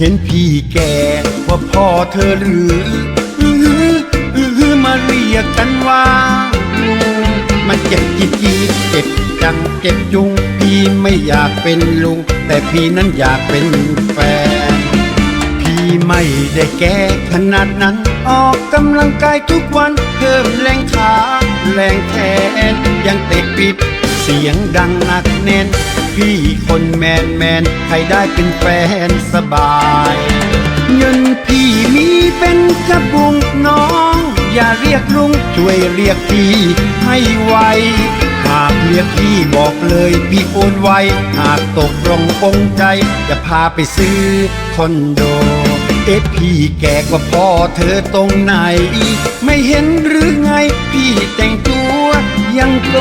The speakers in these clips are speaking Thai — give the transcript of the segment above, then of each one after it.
เห็นพี่แก่ว่าพ่อเธอหรือ อืออืออมาเรียกกันว่าลุงมันเจ็บจีจีเจ็บจังเจ็บจุง พี่ไม่อยากเป็นลุง แต่พี่นั้นอยากเป็นแฟน พี่ไม่ได้แก่ขนาดนั้น ออกกำลังกายทุกวันเพิ่มแรงขา แรงแขนยังเตะปิด สียงดังหนักแน่น พี่คนแมนแมนใครได้เป็นแฟนสบาย เงินพี่มีเป็นกระบุงน้อง อย่าเรียกลุงช่วยเรียกพี่ให้ไวหากเรียกพี่บอกเลยพี่โอนไวหากตกลงปงใจ จะพาไปซื้อคอนโด เอ๊ะพี่แก่กว่าพ่อเธอตรงไหน ไม่เห็นหรือไง พี่แต่งตัวยังโก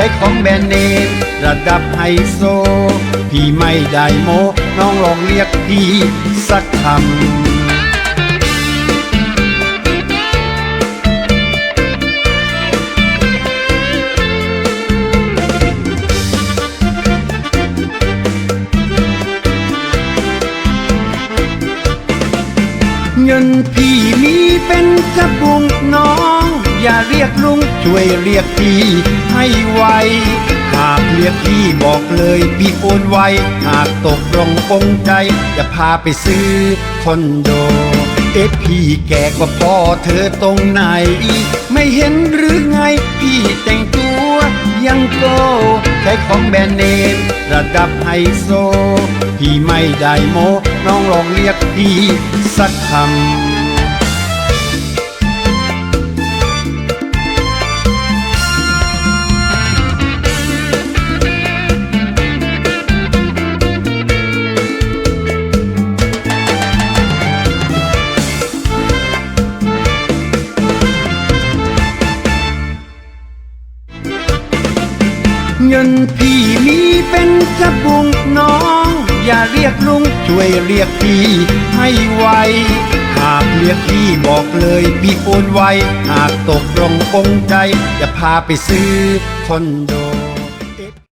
ใช้ของแบรนด์เนมระดับไฮโซ พี่ไม่ได้โม น้องลองเรียกพี่สักคำเงินพี่มีเป็นกระบุงน้อง อย่าเรียกลุงช่วยเรียกพี่ให้ไว หากเรียกพี่บอกเลยพี่โอนไว หากตกลงปงใจ จะพาไปซื้อคอนโด เอ๊ะพี่แก่กว่าพ่อเธอตรงไหน ไม่เห็นหรือไงพี่แต่งตัวยังโกใช้ของแบรนด์เนมระดับไฮโซ พี่ไม่ได้โมน้องลองเรียกพี่สักคำ เงินพี่มีเป็นกระบุงน้อง อย่าเรียกลุงช่วยเรียกพี่ให้ไว หากเรียกพี่บอกเลยพี่โอนไว หากตกลงปงใจ จะพาไปซื้อคอนโด